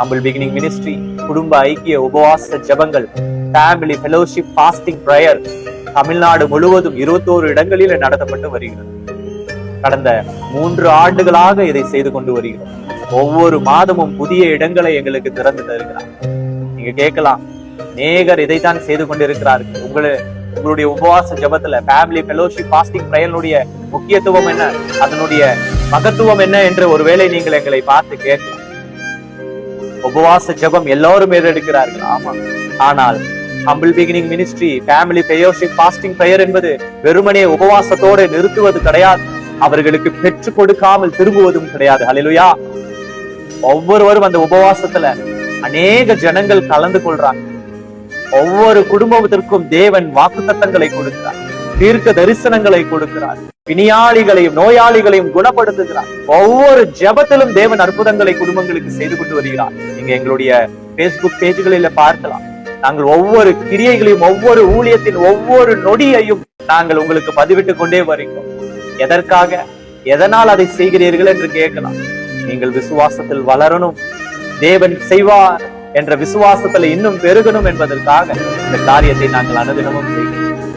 Humble beginning ministry குடும்ப ஐக்கிய உபவாச ஜெபங்கள் family fellowship fasting prayer Tamil Nadu முழுவதும் இருபத்தோரு இடங்களில் நடத்தப்பட்டு வருகிறது. கடந்த மூன்று ஆண்டுகளாக இதை செய்து கொண்டு வருகிறோம். ஒவ்வொரு மாதமும் புதிய இடங்களை எங்களுக்கு திறந்து தருகிறார். நீங்க கேட்கலாம் நேகர் இதைத்தான் செய்து கொண்டிருக்கிறார்கள். உங்களை உங்களுடைய உபவாச ஜெபத்துல ஃபேமிலி ஃபெலோஷிப் பாஸ்டிங் ப்ரேயருடைய முக்கியத்துவம் என்ன? அதனுடைய மகத்துவம் என்ன? என்று ஒருவேளை நீங்கள் எங்களை பார்த்து கேட்கலாம். உபவாச ஜெபம் எல்லாரும் ஏறெடுக்கிறார்கள். ஆமா ஆனால் humble beginning ministry family fellowship fasting prayer என்பது வெறுமனே உபவாசத்தோடு நிறுத்துவது கிடையாது. அவர்களுக்கு பெற்றுக் கொடுக்காமல் திரும்புவதும் கிடையாது. அலிலுயா ஒவ்வொருவரும் அந்த உபவாசத்துல அநேக ஜனங்கள் கலந்து கொள்றாங்க. ஒவ்வொரு குடும்பத்திற்கும் தேவன் வாக்குத்தத்தங்களை கொடுக்கிறார். தீர்க்க தரிசனங்களை கொடுக்கிறார். பிணியாளிகளையும் நோயாளிகளையும் குணப்படுத்துகிறார். ஒவ்வொரு ஜெபத்திலும் தேவன் அற்புதங்களை குடும்பங்களுக்கு செய்து கொண்டு வருகிறார். நீங்க எங்களுடைய பேஸ்புக் பேஜ்களில பார்க்கலாம். நாங்கள் ஒவ்வொரு கிரியைகளையும் ஒவ்வொரு ஊழியத்தின் ஒவ்வொரு நொடியையும் நாங்கள் உங்களுக்கு பதிவிட்டு கொண்டே வருகிறோம். எதற்காக? எதனால் அதை செய்கிறீர்கள் என்று கேட்கலாம். நீங்கள் விசுவாசத்தில் வளரணும். தேவன் செய்வார் என்ற விசுவாசத்துல இன்னும் பெருகணும் என்பதற்காக இந்த காரியத்தை நாங்கள் அனுதினமும் செய்கிறோம்.